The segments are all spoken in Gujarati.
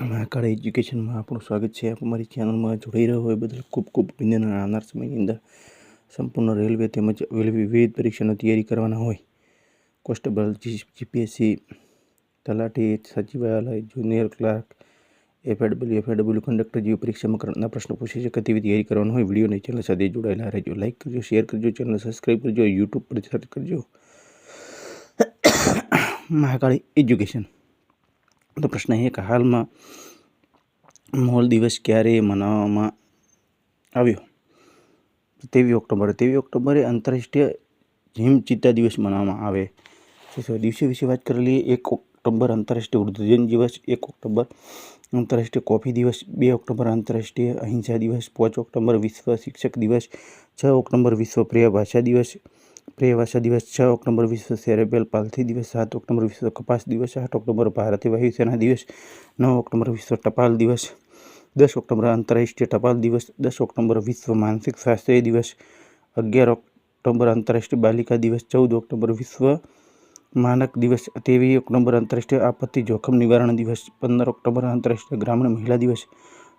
મહાકાળ એજ્યુકેશનમાં આપણું સ્વાગત છે. આપ અમારી ચેનલમાં જોડાઈ રહ્યો હોય બદલ ખૂબ ખૂબ અભિનંદન. આવનાર સમયની અંદર સંપૂર્ણ રેલવે તેમજ રેલવે વિવિધ પરીક્ષાની તૈયારી કરવાના હોય. કોન્સ્ટેબલ જીપીએસસી, તલાટી, સચિવાલય, junior clerk, FAW FAW conductor જેવી પરીક્ષામાં પ્રશ્નો પૂછી શકે તેવી તૈયારી કરવાનો હોય, વિડીયોની ચેનલ સાથે જોડાયેલા રહેજો. લાઇક કરજો, શેર કરજો ચેનલ સબસ્ક્રાઈબ કરજો, યુટ્યુબ પર સર્ચ કરજો. મહાકાળી એજ્યુકેશન. તો પ્રશ્ન એ કે હાલમાં મોલ દિવસ ક્યારે મનાવવામાં આવ્યો? ત્રેવીસ ઓક્ટોબરે. ત્રેવીસ ઓક્ટોબરે આંતરરાષ્ટ્રીય હિમ ચિત્તા દિવસ મનાવવામાં આવે છે. દિવસે વિશે વાત કરી લઈએ. એક ઓક્ટોબર આંતરરાષ્ટ્રીય વૃદ્ધજન દિવસ, એક ઓક્ટોબર આંતરરાષ્ટ્રીય કોફી દિવસ, બે ઓક્ટોબર આંતરરાષ્ટ્રીય અહિંસા દિવસ, પાંચ ઓક્ટોબર વિશ્વ શિક્ષક દિવસ, છ ઓક્ટોબર વિશ્વ પ્રિય ભાષા દિવસ પ્રિય ભાષા દિવસ છ ઓક્ટોબર વિશ્વ સેરેબેલ પાલથી દિવસ સાત ઓક્ટોબર વિશ્વ કપાસ દિવસ, આઠ ઓક્ટોબર ભારતીય વાયુસેના દિવસ, નવ ઓક્ટોબર વિશ્વ ટપાલ દિવસ, દસ ઓક્ટોબર આંતરરાષ્ટ્રીય ટપાલ દિવસ, દસ ઓક્ટોબર વિશ્વ માનસિક સ્વાસ્થ્ય દિવસ, અગિયાર ઓક્ટોબર આંતરરાષ્ટ્રીય બાલિકા દિવસ, ચૌદ ઓક્ટોબર વિશ્વ માનક દિવસ ત્રેવીસ ઓક્ટોબર આંતરરાષ્ટ્રીય આપત્તિ જોખમ નિવારણ દિવસ, પંદર ઓક્ટોબર આંતરરાષ્ટ્રીય ગ્રામીણ મહિલા દિવસ,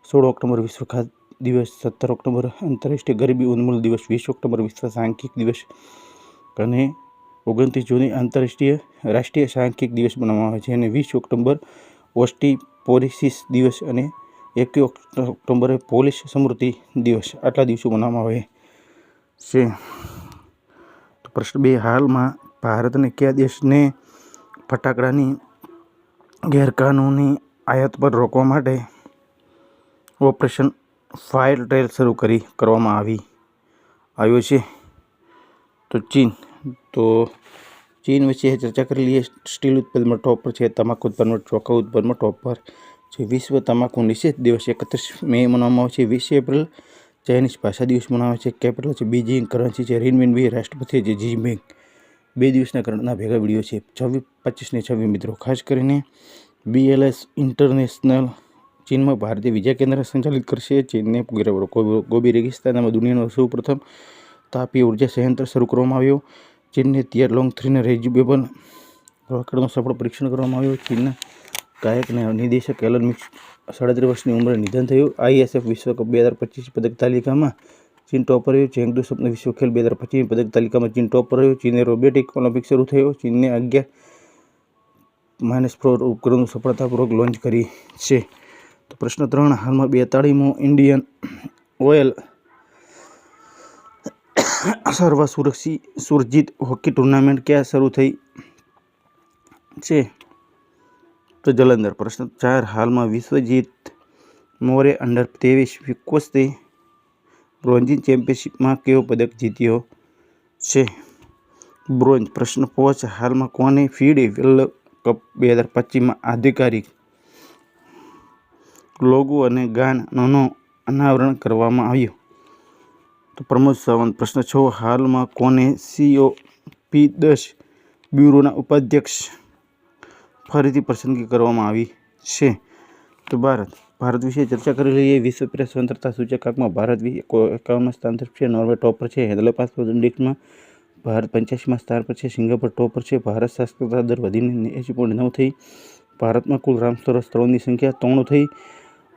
સોળ ઓક્ટોબર વિશ્વ ખાદ્ય દિવસ, સત્તર ઓક્ટોબર આંતરરાષ્ટ્રીય ગરીબી ઉન્મૂલન દિવસ, વીસ ઓક્ટોબર વિશ્વ સાંખ્યિક દિવસ અને ઓગણત્રીસ જૂને આંતરરાષ્ટ્રીય રાષ્ટ્રીય સાંખ્યિક દિવસ મનાવવામાં આવે છે અને વીસ ઓક્ટોબર ઓસ્ટીપોરિસિસ દિવસ અને એકવીસ ઓક્ટોબરે પોલીસ સ્મૃતિ દિવસ આટલા દિવસો મનાવવામાં આવે છે. તો પ્રશ્ન બે, હાલમાં ભારતને કયા દેશને ફટાકડાની ગેરકાનૂની આયાત પર રોકવા માટે ઓપરેશન ફાયર ટ્રેલ શરૂ કરી, કરવામાં આવી આવ્યો છે? તો ચીન. તો ચીન વિશે ચર્ચા કરી લઈએ સ્ટીલ ઉત્પાદનમાં ટોપ પર છે, તમાકુ ઉત્પાદનમાં ચોખા ઉત્પાદનમાં ટોપ પર છે. વિશ્વ તમાકુ નિષેધ દિવસ એકત્રીસ મે મનાવવામાં આવે છે. વીસ એપ્રિલ ચાઇનીઝ ભાષા દિવસ મનાવે છે. કેપિટલ છે બીજિંગ, કરન્સી છે રીનમિન બી રાષ્ટ્રપતિ છે જીજિંગ બે દિવસના કરંટના ભેગા વીડિયો છે. છવ્વીસ પચીસને છવ્વીસ મિત્રો, ખાસ કરીને બીએલએસ ઇન્ટરનેશનલ ચીનમાં ભારતીય વિઝા કેન્દ્ર સંચાલિત કરશે. ચીનને ગોબી રેગિસ્તાનમાં દુનિયાનો સૌપ્રથમ તાપી ઊર્જા સંયંત્ર શરૂ કરવામાં આવ્યો. ચીનને તિયર લોંગ થ્રીના રેજ્યુબેબલ રોકેટનું સફળ પરીક્ષણ કરવામાં આવ્યું. ચીનના ગાયક અને નિર્દેશક એલન મિક્સ સાડત્રીસ વર્ષની ઉંમરે નિધન થયું. આઈએસએફ વિશ્વકપ બે હજાર પચીસ પદક તાલિકામાં ચીન ટોપ રહ્યું. ચેંગડુ સ્વપ્ન વિશ્વ ખેલ બે હજાર પચીસ પદક તાલિકામાં ચીન ટોપ રહ્યું. ચીને રોબોટિક ઓલિમ્પિક શરૂ થયો. ચીનને અગિયાર માઇનસ ફોર ઉપગ્રહનું સફળતાપૂર્વક લોન્ચ કરી છે. તો પ્રશ્ન ત્રણ, હાલમાં બેતાળીમો ઇન્ડિયન ઓઇલ સર્વ સુરક્ષિત સુરજીત હોકી ટુર્નામેન્ટ ક્યાં શરૂ થઈ છે? તો જલંધર, પ્રશ્ન ચાર. હાલમાં વિશ્વજીત મોરે અંડર ત્રેવીસ કુસ્તી બ્રોન્ઝી ચેમ્પિયનશિપમાં કેવો પદક જીત્યો છે? બ્રોન્ઝ, પ્રશ્ન પાંચ. હાલમાં કોને ફીડે વર્લ્ડ કપ બે હજાર પચીસમાં આધિકારિક લોગો અને ગાનનું અનાવરણ કરવામાં આવ્યું? તો પ્રમોદ સાવંત, પ્રશ્ન છ, હાલમાં કોને સીઓ પી દસ બ્યુરોના ઉપાધ્યક્ષ ફરીથી પસંદગી કરવામાં આવી છે? તો ભારત ભારત વિશે ચર્ચા કરી લઈએ. વિશ્વ પ્રેસ સ્વતંત્રતા સૂચકાંકમાં ભારત એકાવનમાં સ્થાન તરફ છે. નોર્વે ટોપ પર છે. હેદરાબાદ ઇન્ડેક્સમાં ભારત પંચ્યાસીમાં સ્થાન પર છે. સિંગાપોર ટોપ પર છે. ભારત સાક્ષરતા દર વધીને એંસી પોઈન્ટ નવ થઈ. ભારતમાં કુલ રામસ્તર સ્થળોની સંખ્યા ત્રણ થઈ.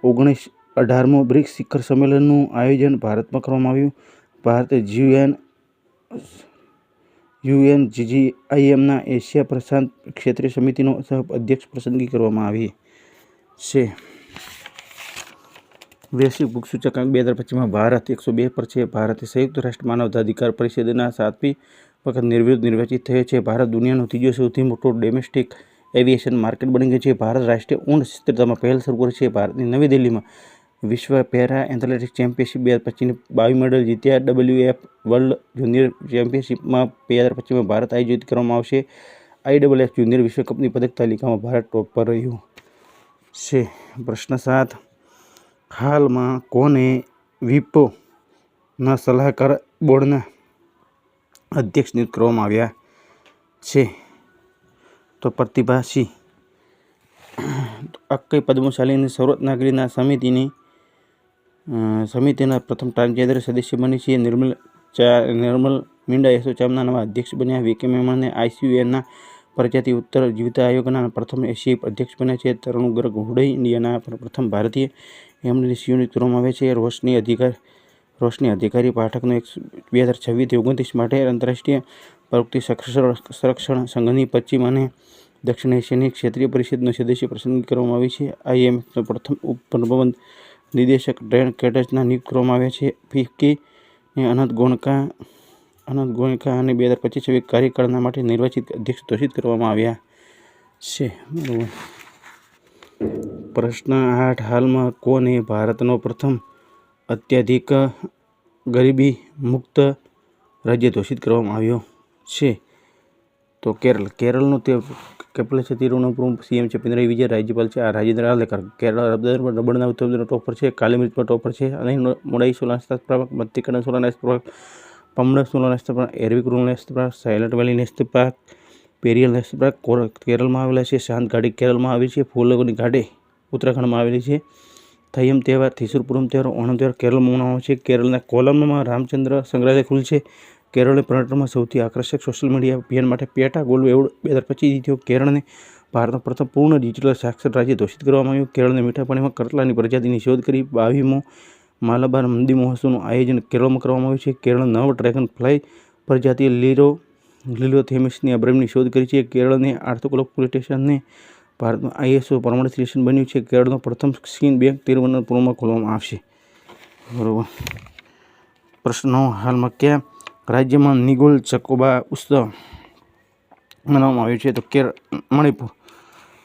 ઓગણીસ અઢારમો બ્રિક્સ શિખર સંમેલનનું આયોજન ભારતમાં કરવામાં આવ્યું. ભારતે જીયુએન યુએન જીજીઆઈએમના એશિયા પ્રશાંત ક્ષેત્રીય સમિતિનો સહ અધ્યક્ષ પસંદગી કરવામાં આવી છે. વૈશ્વિક ભૂખ સૂચકાંક બે હજાર પચીસમાં ભારત એકસો બે પર છે. ભારતે સંયુક્ત રાષ્ટ્ર માનવતાધિકાર પરિષદના સાતમી વખત નિર્વિરોધ નિર્વાચિત થયો છે. ભારત દુનિયાનો ત્રીજો સૌથી મોટો ડોમેસ્ટિક એવિએશન માર્કેટ બની ગયું છે. ભારત રાષ્ટ્રીય ઊંડ સ્થિરતામાં પહેલ શરૂ કરી છે. ભારતની નવી દિલ્હીમાં વિશ્વ પેરા એથ્લેટિક્સ ચેમ્પિયનશિપ બે હજાર પચીસની બાવીસ મેડલ જીત્યા. ડબલ્યુ એફ વર્લ્ડ જુનિયર ચેમ્પિયનશિપમાં બે હજાર પચીસમાં ભારત આયોજિત કરવામાં આવશે. આઈ ડબલ એફ જુનિયર વિશ્વકપની પદક તાલિકામાં ભારત ટોપ પર રહ્યું છે. પ્રશ્ન સાત. હાલમાં કોને વિપોના સલાહકાર બોર્ડના અધ્યક્ષ નિયુક્ત કરવામાં આવ્યા છે? તો પ્રતિભાસિંહ અક્કઈ પદ્મશાલીની સર્વોચ્ચ નાગરિકના સમિતિની સમિતિના પ્રથમ ટ્રાન્સજેન્ડર સદસ્ય બની છે. નિર્મલ ચા, નિર્મલ મીંડા એસોચામના નવા અધ્યક્ષ બન્યા. વીકે મેમણને આઈસીયુએના પ્રજાતિ ઉત્તર જીવિતા આયોગના પ્રથમ એશિયાઈ અધ્યક્ષ બન્યા છે. તરુણ ગર્ગ હુડે ઇન્ડિયાના પ્રથમ ભારતીય એમને સિયોનિત કરવામાં આવે છે. રોશની અધિકાર, રોશની અધિકારી પાઠકનો એક બે હજાર છવ્વીસથી ઓગણત્રીસ માટે આંતરરાષ્ટ્રીય પ્રવૃત્તિ સંરક્ષણ સંઘની પશ્ચિમ અને દક્ષિણ એશિયાની ક્ષેત્રીય પરિષદનો સદસ્ય પસંદગી કરવામાં આવી છે. આઈએમએફનો પ્રથમ ઉપપ્રબંધ નિદેશક ડ્રેન કેટર્સના નિયુક્ત કરવામાં આવ્યા છે. ફિક્કી અનંત ગોણકા અનંત ગોણકા અને બે હજાર પચીસ છવ્વીસ કાર્યકાળના માટે નિર્વાચિત અધ્યક્ષ ઘોષિત કરવામાં આવ્યા છે. બરાબર. પ્રશ્ન આઠ, હાલમાં કોને ભારતનો પ્રથમ અત્યાધિક ગરીબી મુક્ત રાજ્ય ઘોષિત કરવામાં આવ્યો છે? તો કેરળ કેરળનો તે કેપિટલ છે તિરુવનંતપુરમ સીએમ છે. પિનરાઈ વિજય, રાજ્યપાલ છે. આ રાજેન્દ્ર આલેકર, કેરળ રબડના ઉત્તર ટોપ પર છે. કાલી મિર્ચ પર ટોપ પર છે. અને મોડાઈ સોલા પ્રાપક મધ્યકરણ સોલાનાસ્ત નેસ્ત પમણ સોલાનાસ્ત સોલા નેસ્ત પ્રાપક એરવિક રૂલ નેસ્ત પ્રાપક સાયલન્ટ વેલી નેસ્ત પ્રાપક પેરિયલ નેસ્ત પ્રાપક કેરળમાં આવેલા છે. શાંત ઘાટી કેરળમાં આવી છે. ફૂલગોની ઘાટી ઉત્તરાખંડમાં આવેલી છે. થયમ તહેવાર, થીસુરપુરમ તહેવાર, ઓણમ તહેવાર કેરળમાં આવે છે. કેરળના કોલમમાં રામચંદ્ર સંગ્રહાલય ખુલ છે. કેરળે પર્યટનમાં સૌથી આકર્ષક સોશિયલ મીડિયા અભિયાન માટે પેટા ગોલ્ડ એવોર્ડ બે હજાર પચીસ જીત્યો. કેરળને ભારતનું પ્રથમ પૂર્ણ ડિજિટલ સાક્ષર રાજ્ય ઘોષિત કરવામાં આવ્યું. કેરળને મીઠા પાણીમાં કરટલાની પ્રજાતિની શોધ કરી. બાવીમો માલાબાર મંદી મહોત્સવનું આયોજન કેરળમાં કરવામાં આવ્યું છે. કેરળ નવ ડ્રેગન ફ્લાય પ્રજાતિ લીરો લીલોથેમિસની અબ્રમની શોધ કરી છે. કેરળને આર્થોકોલોક પોલીસ સ્ટેશનને આઈએસઓ પ્રમાણિત સ્ટેશન બન્યું છે. કેરળનો પ્રથમ સ્કીન બેંક તિરુવનંતપુરમમાં ખોલવામાં આવશે. બરોબર. પ્રશ્નો હાલમાં ક્યાં? રાજ્યમાં નિગોલ ચકોબા ઉત્સવ મનાવવામાં આવ્યો છે. તો કેરળ મણિપુર,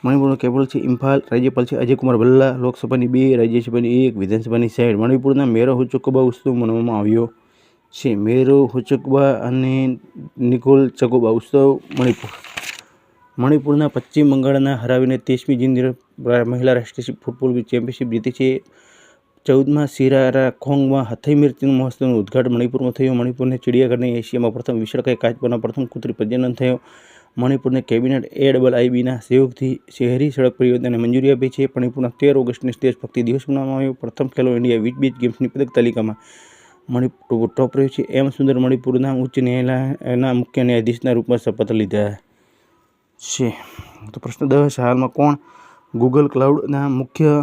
મણિપુરનું કેપિટલ છે ઇમ્ફાલ, રાજ્યપાલ છે અજયકુમાર ભલ્લા લોકસભાની બે, રાજ્યસભાની એક, વિધાનસભાની સાઈડ મણિપુરના મેરો હુચકોબા ઉત્સવ મનાવવામાં આવ્યો છે. મેરો હુચકબા અને નિકોલ ચકોબા ઉત્સવ મણિપુર. મણિપુરના પશ્ચિમ બંગાળના હરાવીને તેસમી જિંદગી મહિલા રાષ્ટ્રીય ફૂટબોલ ચેમ્પિયનશિપ જીતી છે. ચૌદમાં સિરારા ખોંગમાં હથઈ મિર્ચનું મહોત્સવનું ઉદઘાટન મણિપુરમાં થયું. મણિપુરને ચિડિયાઘરની એશિયામાં પ્રથમ વિશાળકાય કાચબાના પ્રથમ કુતરી પ્રજનન થયો. મણિપુરને કેબિનેટ એ ડબલ આઈબીના સહયોગથી શહેરી સડક પરિયોજનાને મંજૂરી આપી છે. મણિપુરના તેર ઓગસ્ટને દેશભક્તિ દિવસ મનાવવામાં આવ્યો. પ્રથમ ખેલો ઇન્ડિયા વીજ બીચ ગેમ્સની પદક તાલિકામાં મણિપુર ટોપ રહ્યું છે. એમ સુંદર મણિપુરના ઉચ્ચ ન્યાયાલયના મુખ્ય ન્યાયાધીશના રૂપમાં શપથ લીધા છે. તો પ્રશ્ન દસ, હાલમાં કોણ ગૂગલ ક્લાઉડના મુખ્ય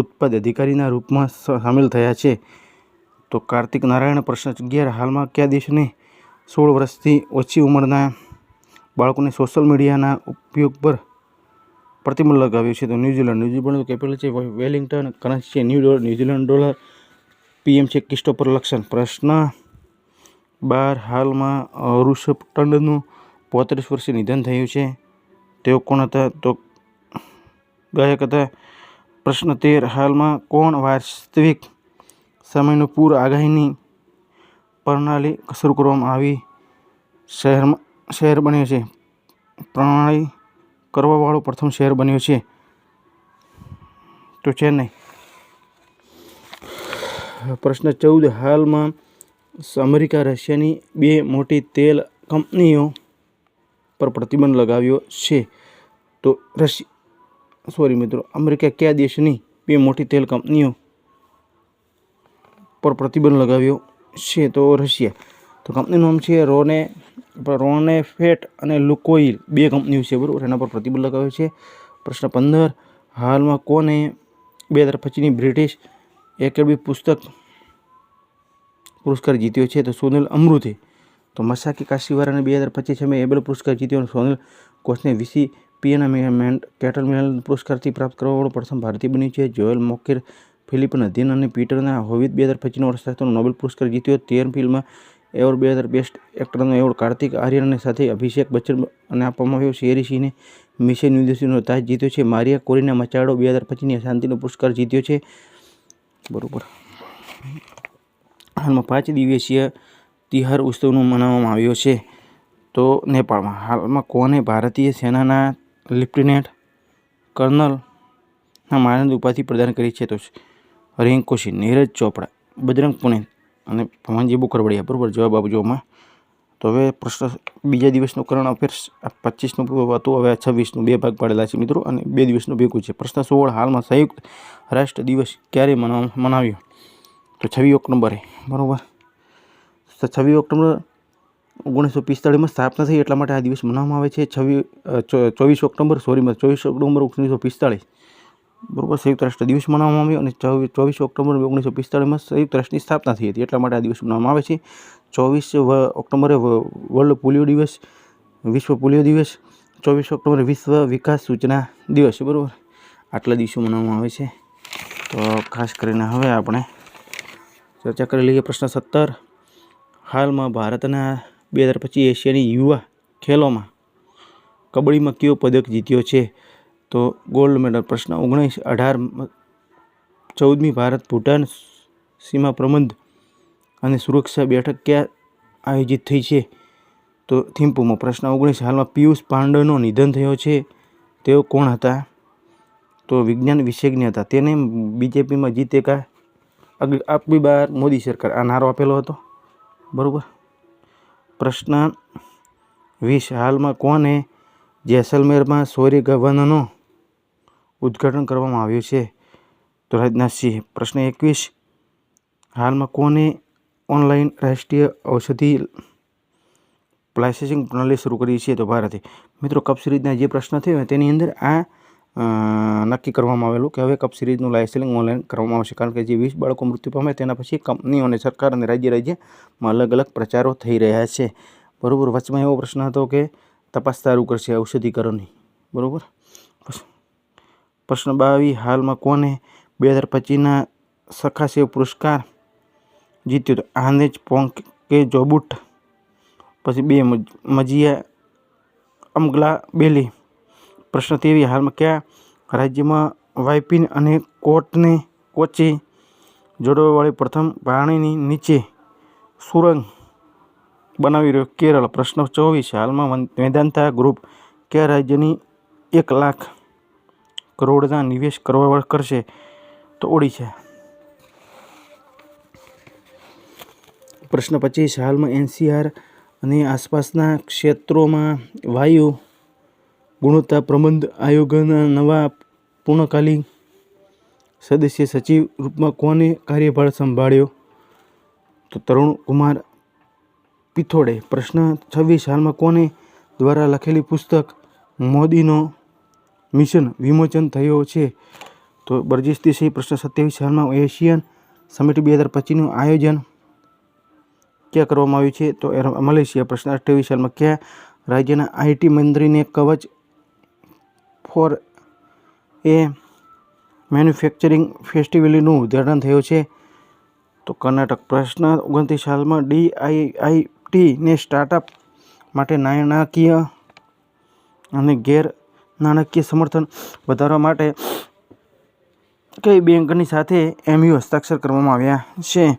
ઉત્પાદ અધિકારીના રૂપમાં સામેલ થયા છે. તો કાર્તિક નારાયણ પ્રશ્ન અગિયાર, હાલમાં કયા દેશને સોળ વર્ષથી ઓછી ઉંમરના બાળકોને સોશિયલ મીડિયાના ઉપયોગ પર પ્રતિબંધ લગાવ્યો છે? તો New Zealand New Zealand capital છે વેલિંગ્ટન કરન્સી છે, new New Zealand dollar, PM છે ક્રિસ્ટોફર લક્ષણ પ્રશ્ન બાર, હાલમાં ઋષભ ટંડનું પોત્રીસ વર્ષે નિધન થયું છે. તેઓ કોણ હતા? તો ગાયક હતા પ્રશ્ન તેર. હાલમાં કોણ વાસ્તવિક સમયનું પૂર આગાહીની પ્રણાલી શરૂ કરવામાં આવી? શહેરમાં, શહેર બન્યો છે. પ્રણાલી કરવાવાળો પ્રથમ શહેર બન્યો છે. તો ચેન્નઈ. પ્રશ્ન ચૌદ. હાલમાં અમેરિકા રશિયાની બે મોટી તેલ કંપનીઓ પર પ્રતિબંધ લગાવ્યો છે. તો રશિ સોરી મિત્રો, અમેરિકા કયા દેશની બે મોટી તેલ કંપનીઓ પર પ્રતિબંધ લગાવ્યો છે? તો રશિયા. તો કંપનીનું નામ છે રોને રોને ફેટ અને લુકોઇલ બે કંપનીઓ છે, બરાબર? એના પર પ્રતિબંધ લગાવ્યો છે. પ્રશ્ન પંદર, હાલમાં કોને બે હજાર પચીસની બ્રિટિશ એકેડમી પુસ્તક પુરસ્કાર જીત્યો છે? તો સોનલ અમૃતે. તો મસાકી કાશીવારાને બે હજાર પચીસ મેં એબેલ પુરસ્કાર જીત્યો અને સોનલ કોચને વીસી પીએના કેટલ મેલ પુરસ્કારથી પ્રાપ્ત કરવાવાળો પ્રથમ ભારતીય બન્યું છે. જોએલ મોકીર, ફિલિપ નદીન અને પીટરના હોવિત બે હજાર પચીસનો વર્ષ નોબેલ પુરસ્કાર જીત્યો. તેર ફિલ્મમાં એવોર્ડ, બે હજાર બેસ્ટ એક્ટરનો એવોર્ડ, કાર્તિક આર્યનને સાથે અભિષેક બચ્ચન અને આપવામાં આવ્યો. શેરી સિંહને મિશન યુનિવર્સિટીનો તાજ જીત્યો છે. મારિયા કોરીના મચાડો બે હજાર પચીસની શાંતિનો પુરસ્કાર જીત્યો છે. બરાબર. હાલમાં પાંચ દિવસીય તિહાર ઉત્સવનો મનાવવામાં આવ્યો છે તો નેપાળમાં. હાલમાં કોને ભારતીય સેનાના લેફ્ટિનેન્ટ કર્નલના માનદ ઉપાધિ પ્રદાન કરી છે તો રિંકોશી નીરજ ચોપડા, બજરંગ પુણે અને ભવાનજી બુકરવડિયા બરાબર? જવાબ આપજો આમાં. તો હવે પ્રશ્ન બીજા દિવસનું કરંટ અફેર્સ પચીસનું હતું, હવે છવ્વીસનું, બે ભાગ પાડેલા છે મિત્રો, અને બે દિવસનું ભેગું છે. પ્રશ્ન સોળ, હાલમાં સંયુક્ત રાષ્ટ્ર દિવસ ક્યારે મનાવ, મનાવ્યો? તો છવ્વીસ ઓક્ટોબરે, બરાબર? છવ્વીસ ઓક્ટોબર ઓગણીસો પિસ્તાળીસમાં સ્થાપના થઈ એટલા માટે આ દિવસ મનાવવામાં આવે છે. છવ્વી ચોવીસ ઓક્ટોબર સોરીમાં ચોવીસ ઓક્ટોબર ઓગણીસો પિસ્તાળીસ બરોબર, સંયુક્ત રાષ્ટ્ર દિવસ મનાવવામાં આવ્યો અને ચોવીસ ઓક્ટોબર ઓગણીસો પિસ્તાળીસમાં સંયુક્ત રાષ્ટ્રની સ્થાપના થઈ હતી એટલા માટે આ દિવસ મનાવવામાં આવે છે. ચોવીસ ઓક્ટોબરે વર્લ્ડ પોલિયો દિવસ, વિશ્વ પોલિયો દિવસ, ચોવીસ ઓક્ટોબરે વિશ્વ વિકાસ સૂચના દિવસ, બરાબર. આટલા દિવસો મનાવવામાં આવે છે. તો ખાસ કરીને હવે આપણે ચર્ચા કરી લઈએ પ્રશ્ન સત્તર. હાલમાં ભારતના બે હજાર પચીસ એશિયાની યુવા ખેલોમાં કબડ્ડીમાં કયો પદક જીત્યો છે? તો ગોલ્ડ મેડલ પ્રશ્ન ઓગણીસ, અઢાર, ચૌદમી ભારત, ભૂટાન, સીમા પ્રબંધ અને સુરક્ષા બેઠક ક્યાં આયોજિત થઈ છે? તો થિમ્પુમાં પ્રશ્ન ઓગણીસ, હાલમાં પિયુષ પાંડેનો નિધન થયો છે. તેઓ કોણ હતા? તો વિજ્ઞાન વિશેજ્ઞ હતા. તેને બીજેપીમાં જીતે કા? આપી બાર મોદી સરકાર આ નારો આપેલો હતો. બરાબર? પ્રશ્ન વીસ. હાલમાં કોને જેસલમેરમાં સૌર્ય ગવનનો ઉદ્ઘાટન કરવામાં આવ્યું છે? તો રાજનાથસિંહ પ્રશ્ન એકવીસ. હાલમાં કોને ઓનલાઈન રાષ્ટ્રીય ઔષધિ લાઇસન્સિંગ પ્રણાલી શરૂ કરી છે તો ભારતે? મિત્રો કપ સિરીઝના જે પ્રશ્ન થયો તેની અંદર આ નક્કી કરવામાં આવેલું કે હવે કપ સિરીઝનું લાઇસન્સિંગ ઓનલાઈન કરવામાં આવશે. કારણ કે જે વીસ બાળકો મૃત્યુ પામે તેના પછી કંપનીઓ અને સરકાર અને રાજ્ય રાજ્યમાં અલગ અલગ પ્રચારો થઈ રહ્યા છે. બરાબર? વચમાં એવો પ્રશ્ન હતો કે તપાસ સારું કરશે ઔષધિકરણની બરાબર? પ્રશ્ન બાવીસ હાલમાં કોને બે હજાર પચીસના સખાસેવ પુરસ્કાર જીત્યો તો આનેજ પોંક કે જોબુટ પછી બે મજીયા, અમગલા બેલી. પ્રશ્ન તેવી હાલમાં કયા રાજ્યમાં વાઇપિન અને કોટને કોચી જોડવાવાળી પ્રથમ પાણીની નીચે સુરંગ બનાવી રહ્યો કેરળ? પ્રશ્ન ચોવીસ. હાલમાં વેદાંતા ગ્રુપ કયા રાજ્યની એક લાખ કરોડના નિવેશ કરવા, કરશે? તો ઓડિશા. પ્રશ્ન પચીસ. હાલમાં એનસીઆર અને આસપાસના ક્ષેત્રોમાં વાયુ ગુણવત્તા પ્રબંધ આયોગના નવા પૂર્ણકાલીન સદસ્ય સચિવ રૂપમાં કોને કાર્યભાર સંભાળ્યો? તો તરુણ કુમાર પિથોડે પ્રશ્ન છવ્વીસ હાલમાં કોને દ્વારા લખેલી પુસ્તક મોદીનો મિશન વિમોચન થયો છે? તો બરજીશ દેસાઈ પ્રશ્ન સત્યાવીસ હાલમાં એશિયન સમિટ બે હજાર પચીસનું આયોજન ક્યાં કરવામાં આવ્યું છે? તો મલેશિયા પ્રશ્ન અઠ્યાવીસ હાલમાં કયા? રાજ્યના આઈટી મંત્રીને કવચ ફોર એ મેન્યુફેક્ચરિંગ ફેસ્ટિવલનું ઉદ્ઘાટન થયું છે. તો કર્ણાટક પ્રશ્ન, ઓગણત્રીસ સાલમાં ડીઆઈઆઈટીને સ્ટાર્ટઅપ માટે નાણાકીય અને ગેર નાણાકીય સમર્થન વધારવા માટે કઈ બેંકની સાથે એમયુ હસ્તાક્ષર કરવામાં આવ્યા છે.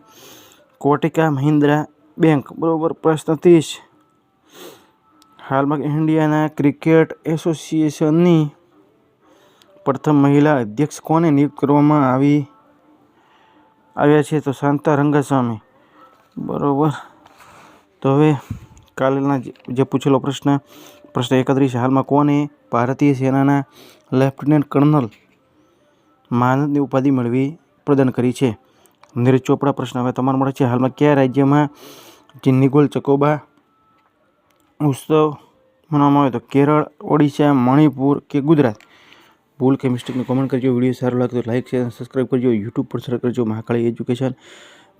કોટિકા મહિન્દ્રા બેંક, બરાબર, પ્રશ્ન ત્રીસ. હાલમાં ઇન્ડિયાના ક્રિકેટ એસોસિએશનની પ્રથમ મહિલા અધ્યક્ષ કોને નિયુક્ત કરવામાં આવી, આવ્યા છે તો શાંતા રંગાસ્વામી. બરાબર. તો હવે કાલના જે પૂછેલો પ્રશ્ન પ્રશ્ન એકત્રીસ, હાલમાં કોને ભારતીય સેનાના લેફ્ટનન્ટ કર્નલ માનદની ઉપાધિ મેળવી પ્રદાન કરી છે? નીરજ ચોપડા પ્રશ્ન હવે તમારો મળે છે. હાલમાં કયા રાજ્યમાં જે નિગોલ ચકોબા ઉત્સવ મનાવવામાં આવે તો? કેરળ, ઓડિશા, મણિપુર કે ગુજરાત? ભૂલ કે મિસ્ટેકને કોમેન્ટ કરજો. વીડિયો સારો લાગે તો લાઇક શેર સબસ્ક્રાઈબ કરજો. યુટ્યુબ પર શેર કરજો. મહાકાળી એજ્યુકેશન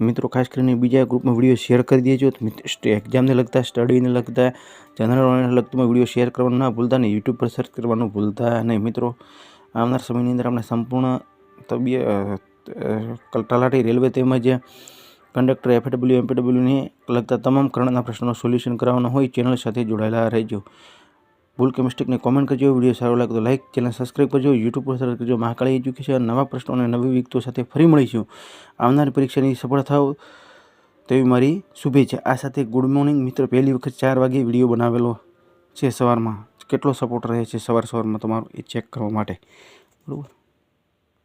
મિત્રો, ખાસ કરીને બીજા ગ્રુપમાં વીડિયો શેર કરી દેજો. એક્ઝામને લગતા સ્ટડીને લગતા જનરલ લગતું વીડિયો શેર કરવાનું ના ભૂલતા ને યુટ્યુબ પર સર્ચ કરવાનું ભૂલતા નહીં. મિત્રો, આવનાર સમયની અંદર આપણે સંપૂર્ણ તબિયત તલાટી રેલવે તેમજ કંડક્ટર એફડબલ્યુ એમપીડબ્લ્યુને લગતા તમામ કરણના પ્રશ્નોનું સોલ્યુશન કરાવવાના હોય. ચેનલ સાથે જોડાયેલા રહેજો. ભૂલ કે મિસ્ટેકને કોમેન્ટ કરજો. વીડિયો સારો લાગે તો લાઇક ચેનલ સબસ્ક્રાઈબ કરજો. યુટ્યુબ પર સર્ચ કરજો. મહાકાળી એજ્યુકેશન નવા પ્રશ્નો અને નવી વિગતો સાથે ફરી મળીશું. આવનારી પરીક્ષાની સફળ થાવ તેવી મારી શુભેચ્છા. આ સાથે ગુડ મોર્નિંગ મિત્ર. પહેલી વખત ચાર વાગે વીડિયો બનાવેલો છે સવારમાં. કેટલો સપોર્ટ રહે છે સવાર સવારમાં તમારો એ ચેક કરવા માટે. બરાબર?